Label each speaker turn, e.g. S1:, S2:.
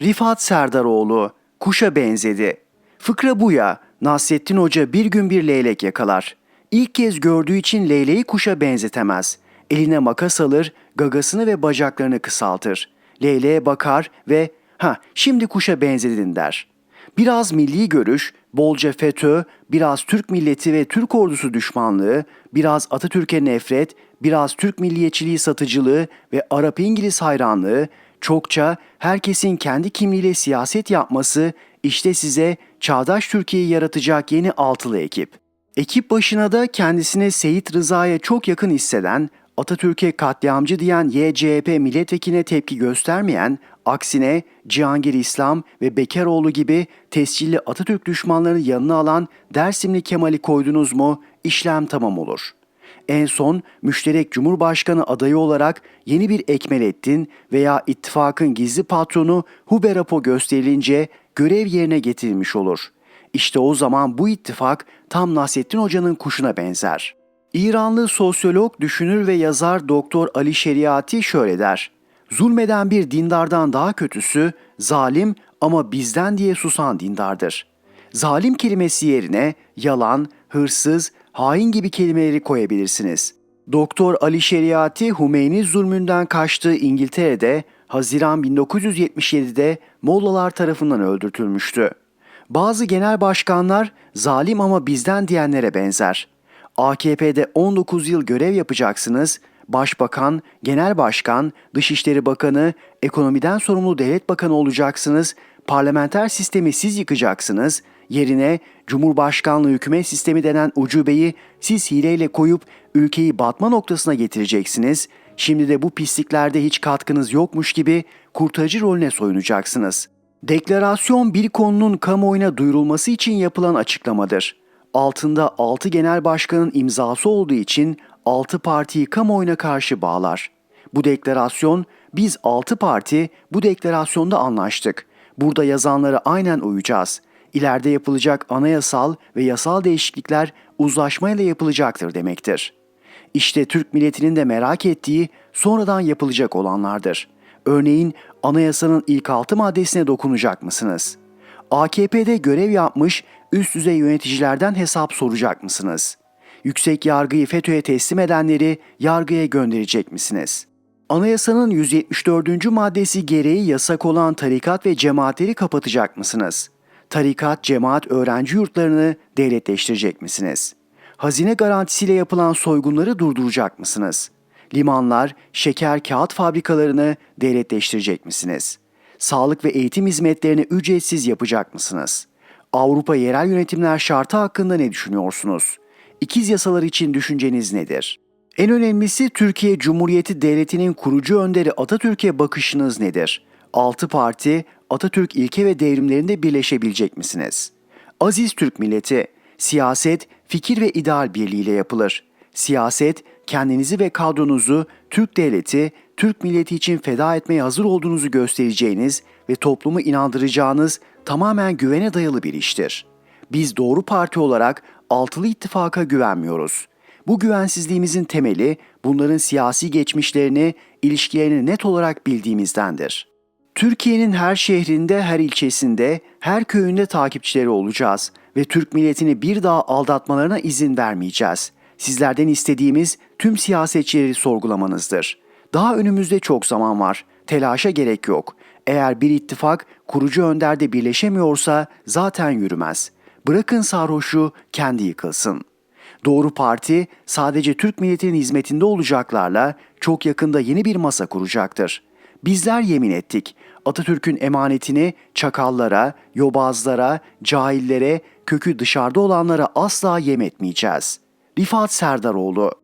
S1: Rifat Serdaroğlu, kuşa benzedi. Fıkra bu ya, Nasrettin Hoca bir gün bir leylek yakalar. İlk kez gördüğü için leyleği kuşa benzetemez. Eline makas alır, gagasını ve bacaklarını kısaltır. Leyleğe bakar ve ha şimdi kuşa benzedin der. Biraz milli görüş, bolca FETÖ, biraz Türk milleti ve Türk ordusu düşmanlığı, biraz Atatürk'e nefret, biraz Türk milliyetçiliği satıcılığı ve Arap-İngiliz hayranlığı, çokça herkesin kendi kimliğiyle siyaset yapması işte size çağdaş Türkiye'yi yaratacak yeni altılı ekip. Ekip başına da kendisine Seyit Rıza'ya çok yakın hisseden, Atatürk'e katliamcı diyen YCHP milletvekiline tepki göstermeyen, aksine Cihangir İslam ve Bekeroğlu gibi tescilli Atatürk düşmanlarını yanına alan Dersimli Kemal'i koydunuz mu işlem tamam olur. En son müşterek Cumhurbaşkanı adayı olarak yeni bir Ekmelettin veya ittifakın gizli patronu Huberapo gösterilince görev yerine getirilmiş olur. İşte o zaman bu ittifak tam Nasrettin Hoca'nın kuşuna benzer. İranlı sosyolog, düşünür ve yazar Doktor Ali Şeriati şöyle der. Zulmeden bir dindardan daha kötüsü zalim ama bizden diye susan dindardır. Zalim kelimesi yerine yalan, hırsız, hain gibi kelimeleri koyabilirsiniz. Doktor Ali Şeriati Hümeyni zulmünden kaçtığı İngiltere'de Haziran 1977'de Mollalar tarafından öldürtülmüştü. Bazı genel başkanlar zalim ama bizden diyenlere benzer. AKP'de 19 yıl görev yapacaksınız, başbakan, genel başkan, dışişleri bakanı, ekonomiden sorumlu devlet bakanı olacaksınız, parlamenter sistemi siz yıkacaksınız, yerine Cumhurbaşkanlığı hükümet sistemi denen ucubeyi siz hileyle koyup ülkeyi batma noktasına getireceksiniz. Şimdi de bu pisliklerde hiç katkınız yokmuş gibi kurtarıcı rolüne soyunacaksınız. Deklarasyon bir konunun kamuoyuna duyurulması için yapılan açıklamadır. Altında 6 genel başkanın imzası olduğu için 6 partiyi kamuoyuna karşı bağlar. Bu deklarasyon biz 6 parti bu deklarasyonda anlaştık. Burada yazanlara aynen uyacağız. İleride yapılacak anayasal ve yasal değişiklikler uzlaşmayla yapılacaktır demektir. İşte Türk milletinin de merak ettiği sonradan yapılacak olanlardır. Örneğin anayasanın ilk altı maddesine dokunacak mısınız? AKP'de görev yapmış üst düzey yöneticilerden hesap soracak mısınız? Yüksek yargıyı FETÖ'ye teslim edenleri yargıya gönderecek misiniz? Anayasanın 174. maddesi gereği yasak olan tarikat ve cemaatleri kapatacak mısınız? Tarikat, cemaat, öğrenci yurtlarını devletleştirecek misiniz? Hazine garantisiyle yapılan soygunları durduracak mısınız? Limanlar, şeker, kağıt fabrikalarını devletleştirecek misiniz? Sağlık ve eğitim hizmetlerini ücretsiz yapacak mısınız? Avrupa yerel yönetimler şartı hakkında ne düşünüyorsunuz? İkiz yasalar için düşünceniz nedir? En önemlisi Türkiye Cumhuriyeti Devleti'nin kurucu önderi Atatürk'e bakışınız nedir? Altı parti Atatürk ilke ve devrimlerinde birleşebilecek misiniz? Aziz Türk milleti, siyaset fikir ve ideal birliğiyle yapılır. Siyaset kendinizi ve kadronuzu Türk devleti, Türk milleti için feda etmeye hazır olduğunuzu göstereceğiniz ve toplumu inandıracağınız tamamen güvene dayalı bir iştir. Biz doğru parti olarak altılı ittifaka güvenmiyoruz. Bu güvensizliğimizin temeli bunların siyasi geçmişlerini, ilişkilerini net olarak bildiğimizdendir. Türkiye'nin her şehrinde, her ilçesinde, her köyünde takipçileri olacağız ve Türk milletini bir daha aldatmalarına izin vermeyeceğiz. Sizlerden istediğimiz tüm siyasetçileri sorgulamanızdır. Daha önümüzde çok zaman var. Telaşa gerek yok. Eğer bir ittifak kurucu önderde birleşemiyorsa zaten yürümez. Bırakın sarhoşu kendi yıkılsın. Doğru Parti sadece Türk milletinin hizmetinde olacaklarla çok yakında yeni bir masa kuracaktır. Bizler yemin ettik. Atatürk'ün emanetini çakallara, yobazlara, cahillere, kökü dışarıda olanlara asla yem etmeyeceğiz. Rifat Serdaroğlu